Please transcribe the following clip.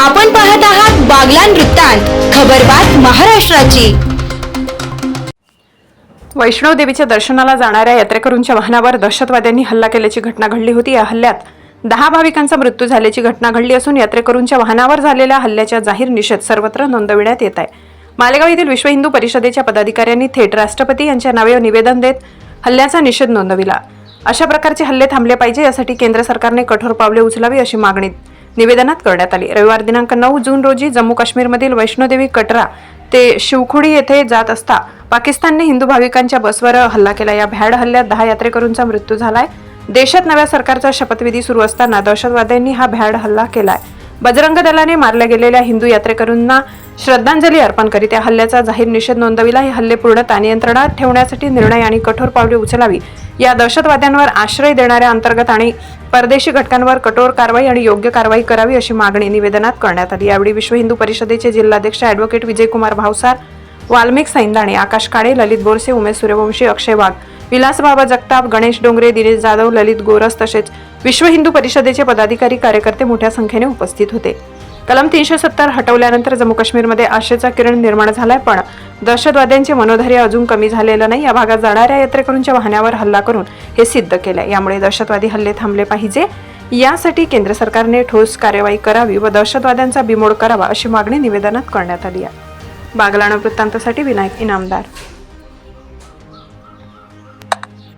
आपण पाहत आहात बागला वृत्तांत खबरबात महाराष्ट्राची. वैष्णव देवीच्या दर्शनाला जाणाऱ्या यात्रेकरूंच्या वाहनावर दहशतवाद्यांनी हल्ला केल्याची घटना घडली होती. या हल्ल्यात दहा भाविकांचा मृत्यू झाल्याची घटना घडली असून यात्रेकरूंच्या वाहनावर झालेल्या हल्ल्याच्या जाहीर निषेध सर्वत्र नोंदविण्यात येत आहे. मालेगाव येथील विश्व हिंदू परिषदेच्या पदाधिकाऱ्यांनी थेट राष्ट्रपती यांच्या नावे निवेदन देत हल्ल्याचा निषेध नोंदविला. अशा प्रकारचे हल्ले थांबले पाहिजे यासाठी केंद्र सरकारने कठोर पावले उचलावी अशी मागणी निवेदनात करण्यात आली. रविवार दिनांक नऊ जून रोजी जम्मू काश्मीरमधील वैष्णोदेवी कटरा ते शिवखुडी येथे जात असता पाकिस्तानने हिंदू भाविकांच्या बसवर हल्ला केला. या भ्याड हल्ल्यात दहा यात्रेकरूंचा मृत्यू झालाय. देशात नव्या सरकारचा शपथविधी सुरू असताना दहशतवाद्यांनी हा भ्याड हल्ला केलाय. बजरंग दलाने मारल्या गेलेल्या हिंदू यात्रेकरूंना श्रद्धांजली अर्पण करीत या हल्ल्याचा जाहीर निषेध नोंदविला. हे हल्ले पूर्णतः नियंत्रणात ठेवण्यासाठी निर्णय आणि कठोर पावले उचलावी. या दहशतवाद्यांवर आश्रय देणाऱ्या अंतर्गत आणि परदेशी घटकांवर कठोर कारवाई आणि योग्य कारवाई करावी अशी मागणी निवेदनात करण्यात आली. यावेळी विश्व हिंदू परिषदेचे जिल्हाध्यक्ष अॅडव्होकेट विजयकुमार भावसार वाल्मिक सैंदाणे आकाश काळे ललित बोरसे उमेश सूर्यवंशी अक्षय वाघ विलासबाबा जगताप गणेश डोंगरे दिनेश जाधव ललित गोरस तसेच विश्व हिंदू परिषदेचे पदाधिकारी कार्यकर्ते मोठ्या संख्येने उपस्थित होते. कलम तीनशे सत्तर हटवल्यानंतर जम्मू काश्मीरमध्ये आशेचा किरण निर्माण झालाय पण दहशतवाद्यांचे मनोधैर्य अजून कमी झालेलं नाही. या भागात जाणाऱ्या यात्रेकरूंच्या वाहनावर हल्ला करून हे सिद्ध केलंय. यामुळे दहशतवादी हल्ले थांबले पाहिजे. यासाठी केंद्र सरकारने ठोस कार्यवाही करावी व दहशतवाद्यांचा बिमोड करावा अशी मागणी निवेदनात करण्यात आली आहे. बागलाणा वृत्तांतासाठी विनायक इनामदार.